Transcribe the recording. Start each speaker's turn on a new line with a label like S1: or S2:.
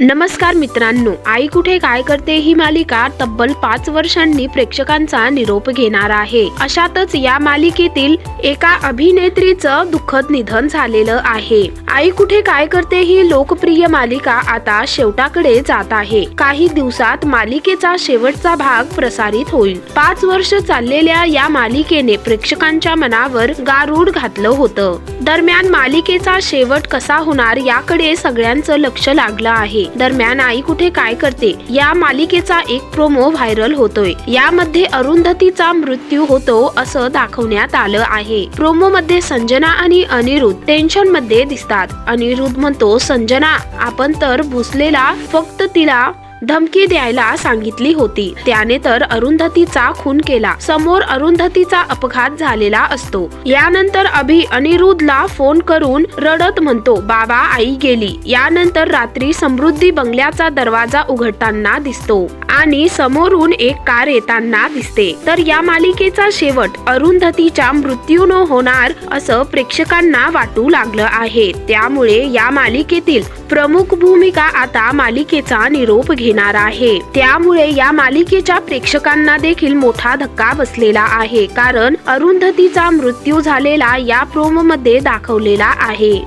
S1: नमस्कार मित्रांनो आई कुठे काय करते ही मालिका तब्बल पाच वर्षांनी प्रेक्षकांचा निरोप घेणार आहे. अशातच या मालिकेतील एका अभिनेत्रीचं दुःखद निधन झालेलं आहे. आई कुठे काय करते ही लोकप्रिय मालिका आता शेवटाकडे जात आहे. काही दिवसात मालिकेचा शेवटचा भाग प्रसारित होईल. पाच वर्ष चाललेल्या या मालिकेने प्रेक्षकांच्या मनावर गारूड घातलं होतं. दरम्यान मालिकेचा शेवट कसा होणार याकडे सगळ्यांचं लक्ष लागलं आहे. दरम्यान आई कुठे काय करते? या मालिकेचा एक प्रोमो व्हायरल होतोय. यामध्ये अरुंधतीचा मृत्यू होतो असं दाखवण्यात आलं आहे. प्रोमो मध्ये संजना आणि अनिरुद्ध टेन्शनमध्ये दिसतात. अनिरुद्ध म्हणतो संजना आपण तर भुसलेला फक्त तिला धमकी द्यायला सांगितली होती. त्याने तर अरुंधतीचा खून केला. समोर अरुंधतीचा अपघात झालेला असतो. यानंतर अभि अनिरुद्धला फोन करून रडत म्हणतो बाबा आई गेली. यानंतर रात्री समृद्धी बंगल्याचा दरवाजा उघडताना दिसतो आणि समोरून एक कार येताना दिसते. तर या मालिकेचा शेवट अरुंधतीच्या मृत्यूनं होणार असं प्रेक्षकांना वाटू लागलं आहे. त्यामुळे या मालिकेतील प्रमुख भूमिका आता मालिकेचा निरोप घेणार आहे. त्यामुळे या मालिकेच्या प्रेक्षकांना देखील मोठा धक्का बसलेला आहे. कारण अरुंधतीचा मृत्यू झालेला या प्रोमो मध्ये दाखवलेला आहे.